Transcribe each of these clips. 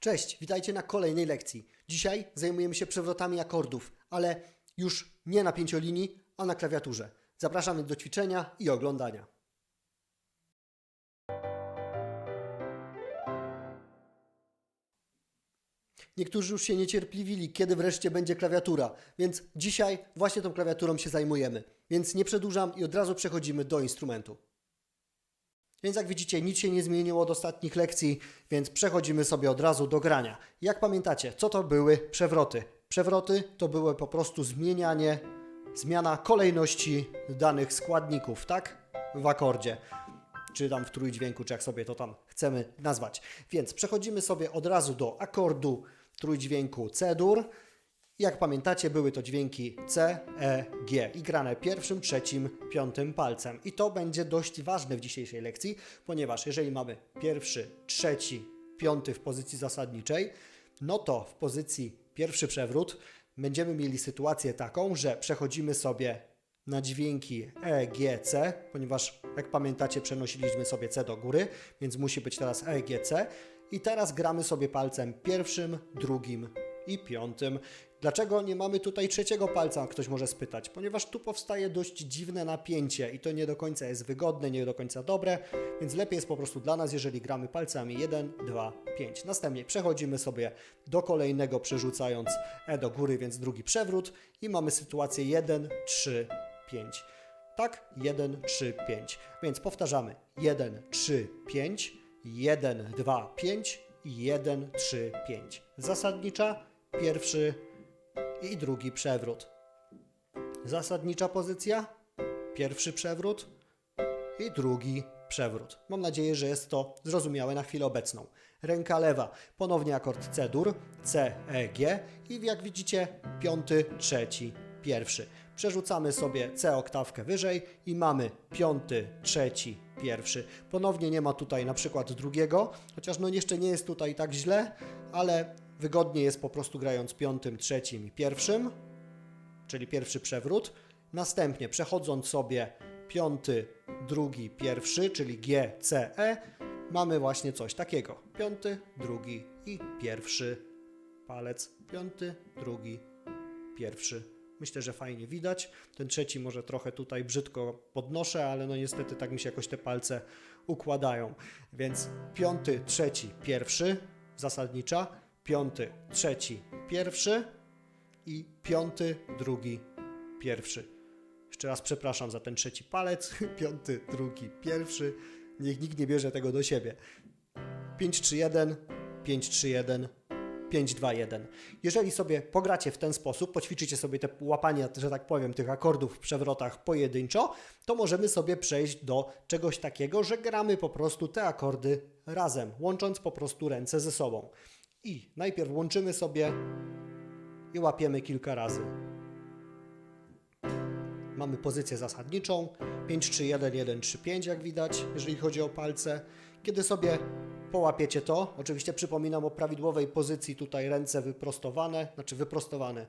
Cześć, witajcie na kolejnej lekcji. Dzisiaj zajmujemy się przewrotami akordów, ale już nie na pięciolinii, a na klawiaturze. Zapraszamy do ćwiczenia i oglądania. Niektórzy już się niecierpliwili, kiedy wreszcie będzie klawiatura, więc dzisiaj właśnie tą klawiaturą się zajmujemy. Więc nie przedłużam i od razu przechodzimy do instrumentu. Więc jak widzicie, nic się nie zmieniło od ostatnich lekcji, więc przechodzimy sobie od razu do grania. Jak pamiętacie, co to były przewroty? Przewroty to były po prostu zmienianie, zmiana kolejności danych składników, tak? W akordzie, czy tam w trójdźwięku, czy jak sobie to tam chcemy nazwać. Więc przechodzimy sobie od razu do akordu trójdźwięku C-dur. Jak pamiętacie, były to dźwięki C, E, G i grane pierwszym, trzecim, piątym palcem. I to będzie dość ważne w dzisiejszej lekcji, ponieważ jeżeli mamy pierwszy, trzeci, piąty w pozycji zasadniczej, no to w pozycji pierwszy przewrót będziemy mieli sytuację taką, że przechodzimy sobie na dźwięki E, G, C, ponieważ jak pamiętacie przenosiliśmy sobie C do góry, więc musi być teraz E, G, C. I teraz gramy sobie palcem pierwszym, drugim i piątym. Dlaczego nie mamy tutaj trzeciego palca, ktoś może spytać? Ponieważ tu powstaje dość dziwne napięcie i to nie do końca jest wygodne, nie do końca dobre, więc lepiej jest po prostu dla nas, jeżeli gramy palcami 1, 2, 5. Następnie przechodzimy sobie do kolejnego, przerzucając E do góry, więc drugi przewrót i mamy sytuację 1, 3, 5. Tak? 1, 3, 5. Więc powtarzamy 1, 3, 5, 1, 2, 5 i 1, 3, 5. Zasadnicza, pierwszy i drugi przewrót. Zasadnicza pozycja, pierwszy przewrót i drugi przewrót. Mam nadzieję, że jest to zrozumiałe na chwilę obecną. Ręka lewa, ponownie akord C-dur, C, E, G i jak widzicie piąty, trzeci, pierwszy. Przerzucamy sobie C oktawkę wyżej i mamy piąty, trzeci, pierwszy. Ponownie nie ma tutaj na przykład drugiego, chociaż no jeszcze nie jest tutaj tak źle, ale wygodnie jest po prostu grając piątym, trzecim i pierwszym, czyli pierwszy przewrót. Następnie przechodząc sobie piąty, drugi, pierwszy, czyli G, C, E, mamy właśnie coś takiego. Piąty, drugi i pierwszy palec. Piąty, drugi, pierwszy. Myślę, że fajnie widać. Ten trzeci może trochę tutaj brzydko podnoszę, ale no niestety tak mi się jakoś te palce układają. Więc piąty, trzeci, pierwszy, zasadnicza, piąty, trzeci, pierwszy i piąty, drugi, pierwszy. Jeszcze raz przepraszam za ten trzeci palec, piąty, drugi, pierwszy. Niech nikt nie bierze tego do siebie. 5, 3, 1, 5, 3, 1, 5, 2, 1. Jeżeli sobie pogracie w ten sposób, poćwiczycie sobie te łapania, że tak powiem, tych akordów w przewrotach pojedynczo, to możemy sobie przejść do czegoś takiego, że gramy po prostu te akordy razem, łącząc po prostu ręce ze sobą. I najpierw łączymy sobie i łapiemy kilka razy. Mamy pozycję zasadniczą 5, 3, 1, 1, 3, 5, jak widać, jeżeli chodzi o palce. Kiedy sobie połapiecie to, oczywiście przypominam o prawidłowej pozycji, tutaj ręce wyprostowane, znaczy wyprostowane,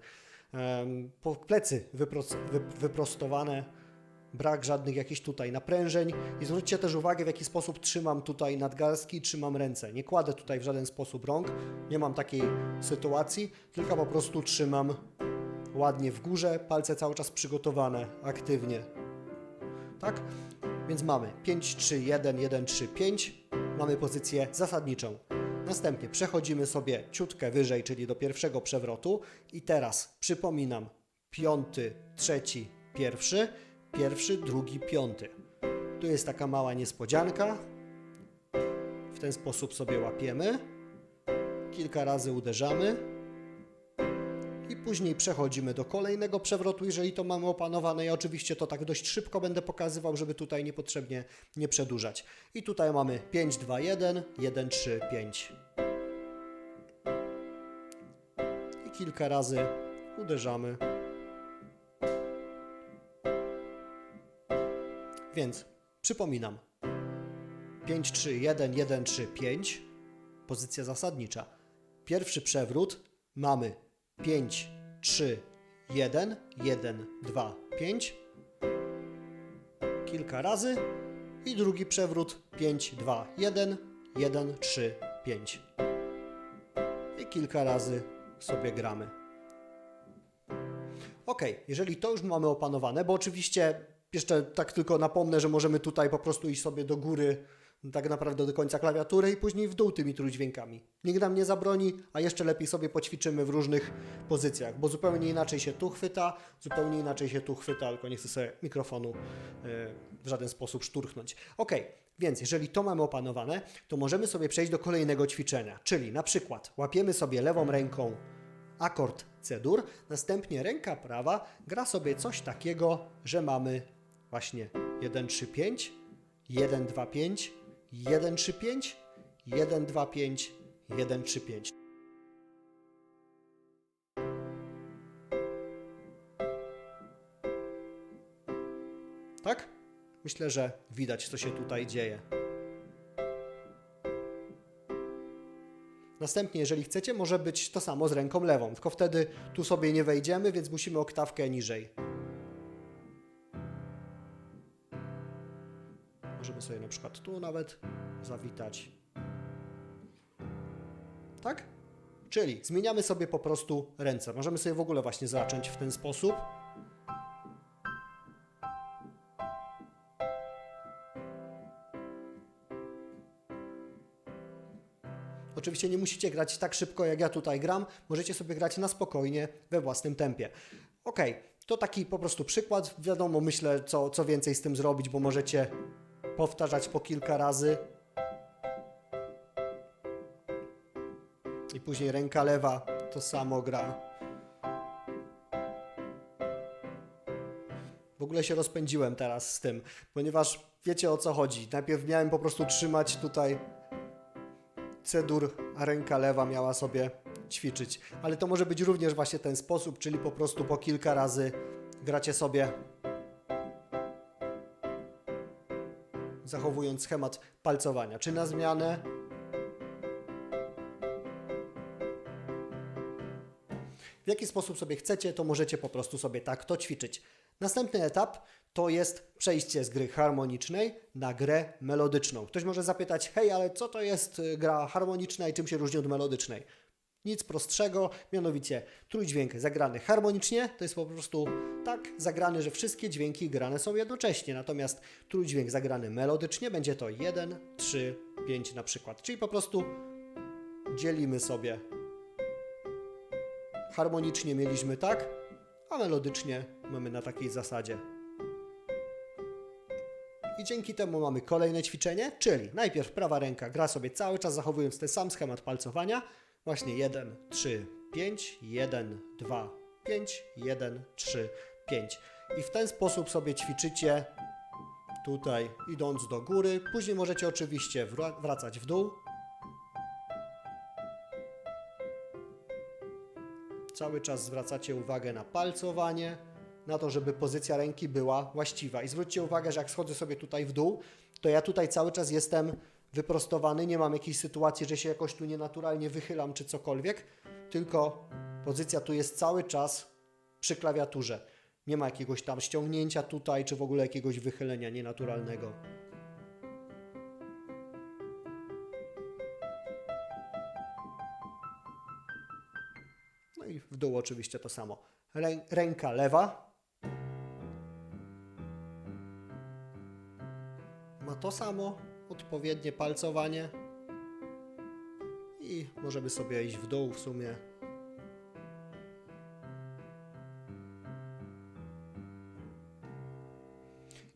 plecy wypros, wy, wyprostowane, brak żadnych jakichś tutaj naprężeń i zwróćcie też uwagę w jaki sposób trzymam tutaj nadgarstki, trzymam ręce. Nie kładę tutaj w żaden sposób rąk, nie mam takiej sytuacji, tylko po prostu trzymam ładnie w górze, palce cały czas przygotowane aktywnie. Tak? Więc mamy 5, 3, 1, 1, 3, 5. Mamy pozycję zasadniczą. Następnie przechodzimy sobie ciutkę wyżej, czyli do pierwszego przewrotu. I teraz przypominam, piąty, trzeci, pierwszy, pierwszy, drugi, piąty. Tu jest taka mała niespodzianka. W ten sposób sobie łapiemy. Kilka razy uderzamy i później przechodzimy do kolejnego przewrotu, jeżeli to mamy opanowane. Ja oczywiście to tak dość szybko będę pokazywał, żeby tutaj niepotrzebnie nie przedłużać. I tutaj mamy 5, 2, 1, 1, 3, 5. I kilka razy uderzamy. Więc przypominam. 5, 3, 1, 1, 3, 5. Pozycja zasadnicza. Pierwszy przewrót mamy 5, 3, 1, 1, 2, 5. Kilka razy. I drugi przewrót 5, 2, 1, 1, 3, 5. kilka razy sobie gramy. Ok, jeżeli to już mamy opanowane, bo oczywiście jeszcze tak tylko napomnę, że możemy tutaj po prostu iść sobie do góry, tak naprawdę do końca klawiatury i później w dół tymi trójdźwiękami. Nikt nam nie zabroni, a jeszcze lepiej sobie poćwiczymy w różnych pozycjach, bo zupełnie inaczej się tu chwyta, zupełnie inaczej się tu chwyta, tylko nie chcę sobie mikrofonu e, w żaden sposób szturchnąć. Ok, więc jeżeli to mamy opanowane, to możemy sobie przejść do kolejnego ćwiczenia, czyli na przykład łapiemy sobie lewą ręką akord C-dur, następnie ręka prawa gra sobie coś takiego, że mamy właśnie 1, 3, 5, 1, 2, 5, 1, 3, 5, 1, 2, 5, 1, 3, 5. Tak? Myślę, że widać, co się tutaj dzieje. Następnie, jeżeli chcecie, może być to samo z ręką lewą, tylko wtedy tu sobie nie wejdziemy, więc musimy oktawkę niżej. Sobie na przykład tu nawet zawitać. Tak? Czyli zmieniamy sobie po prostu ręce. Możemy sobie w ogóle właśnie zacząć w ten sposób. Oczywiście nie musicie grać tak szybko, jak ja tutaj gram. Możecie sobie grać na spokojnie, we własnym tempie. Ok, to taki po prostu przykład. Wiadomo, myślę, co, co więcej z tym zrobić, bo możecie powtarzać po kilka razy. I później ręka lewa to samo gra. W ogóle się rozpędziłem teraz z tym, ponieważ wiecie o co chodzi. Najpierw miałem po prostu trzymać tutaj cedur, a ręka lewa miała sobie ćwiczyć. Ale to może być również właśnie ten sposób, czyli po prostu po kilka razy gracie sobie zachowując schemat palcowania. Czy na zmianę? W jaki sposób sobie chcecie, to możecie po prostu sobie tak to ćwiczyć. Następny etap to jest przejście z gry harmonicznej na grę melodyczną. Ktoś może zapytać, hej, ale co to jest y, gra harmoniczna i czym się różni od melodycznej? Nic prostszego, mianowicie trójdźwięk zagrany harmonicznie to jest po prostu tak zagrany, że wszystkie dźwięki grane są jednocześnie, natomiast trójdźwięk zagrany melodycznie będzie to 1, 3, 5 na przykład. Czyli po prostu dzielimy sobie harmonicznie mieliśmy tak, a melodycznie mamy na takiej zasadzie. I dzięki temu mamy kolejne ćwiczenie, czyli najpierw prawa ręka gra sobie cały czas zachowując ten sam schemat palcowania, właśnie 1, 3, 5, 1, 2, 5, 1, 3, 5. I w ten sposób sobie ćwiczycie tutaj idąc do góry. Później możecie oczywiście wra- wracać w dół. Cały czas zwracacie uwagę na palcowanie, na to, żeby pozycja ręki była właściwa. I zwróćcie uwagę, że jak schodzę sobie tutaj w dół, to ja tutaj cały czas jestem wyprostowany, nie mam jakiejś sytuacji, że się jakoś tu nienaturalnie wychylam czy cokolwiek, tylko pozycja tu jest cały czas przy klawiaturze. Nie ma jakiegoś tam ściągnięcia tutaj, czy w ogóle jakiegoś wychylenia nienaturalnego. No i w dół oczywiście to samo. Rę, ręka lewa. Ma to samo, odpowiednie palcowanie. I możemy sobie iść w dół w sumie.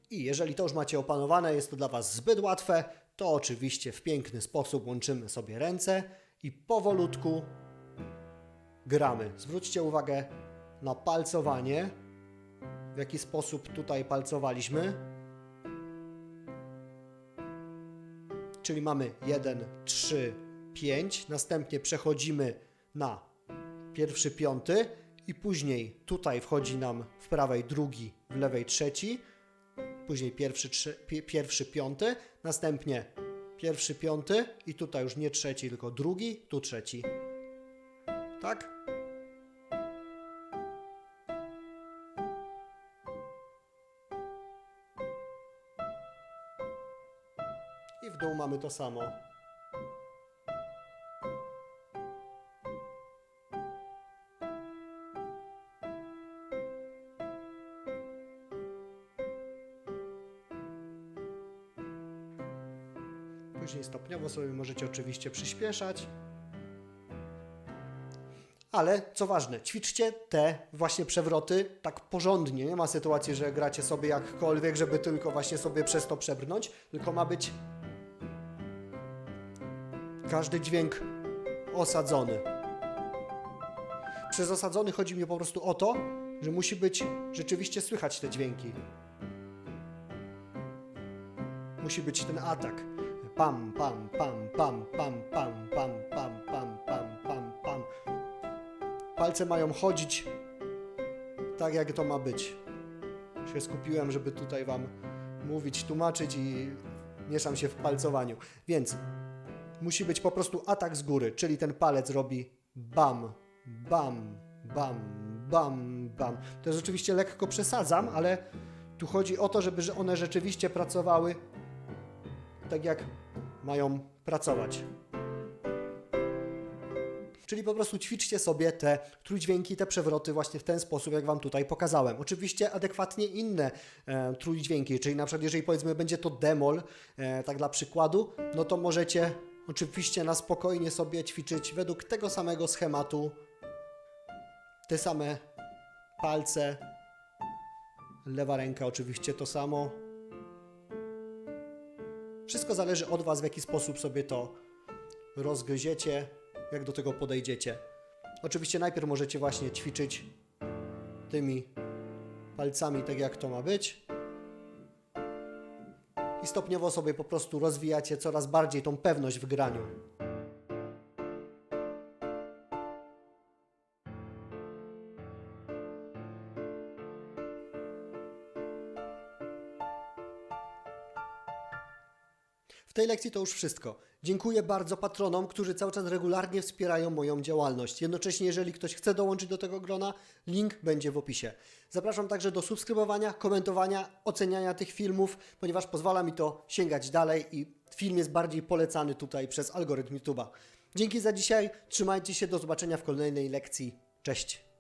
I jeżeli to już macie opanowane, jest to dla Was zbyt łatwe, to oczywiście w piękny sposób łączymy sobie ręce i powolutku gramy. Zwróćcie uwagę na palcowanie, w jaki sposób tutaj palcowaliśmy. Czyli mamy 1, 3, 5, następnie przechodzimy na pierwszy piąty i później tutaj wchodzi nam w prawej drugi, w lewej trzeci, później pierwszy, trzy, pi, pierwszy piąty, następnie pierwszy piąty i tutaj już nie trzeci, tylko drugi, tu trzeci. Tak? I w dół mamy to samo. Później stopniowo sobie możecie oczywiście przyspieszać. Ale co ważne, ćwiczcie te właśnie przewroty tak porządnie. Nie ma sytuacji, że gracie sobie jakkolwiek, żeby tylko właśnie sobie przez to przebrnąć, tylko ma być każdy dźwięk osadzony. Przez osadzony chodzi mi po prostu o to, że musi być rzeczywiście słychać te dźwięki. Musi być ten atak. Pam, pam, pam, pam, pam, pam, pam, pam, pam, pam, pam, pam. Palce mają chodzić tak, jak to ma być. Się skupiłem, żeby tutaj Wam mówić, tłumaczyć i mieszam się w palcowaniu. Więc musi być po prostu atak z góry, czyli ten palec robi bam, bam, bam, bam, bam. To jest oczywiście lekko przesadzam, ale tu chodzi o to, żeby że one rzeczywiście pracowały tak, jak mają pracować. Czyli po prostu ćwiczcie sobie te trójdźwięki, te przewroty właśnie w ten sposób, jak Wam tutaj pokazałem. Oczywiście adekwatnie inne e, trójdźwięki, czyli na przykład jeżeli powiedzmy będzie to demol, e, tak dla przykładu, no to możecie oczywiście na spokojnie sobie ćwiczyć według tego samego schematu, te same palce, lewa ręka oczywiście to samo. Wszystko zależy od Was, w jaki sposób sobie to rozgryziecie, jak do tego podejdziecie. Oczywiście najpierw możecie właśnie ćwiczyć tymi palcami, tak jak to ma być. I stopniowo sobie po prostu rozwijacie coraz bardziej tą pewność w graniu. Tej lekcji to już wszystko. Dziękuję bardzo patronom, którzy cały czas regularnie wspierają moją działalność. Jednocześnie, jeżeli ktoś chce dołączyć do tego grona, link będzie w opisie. Zapraszam także do subskrybowania, komentowania, oceniania tych filmów, ponieważ pozwala mi to sięgać dalej i film jest bardziej polecany tutaj przez algorytm YouTube'a. Dzięki za dzisiaj, trzymajcie się, do zobaczenia w kolejnej lekcji. Cześć!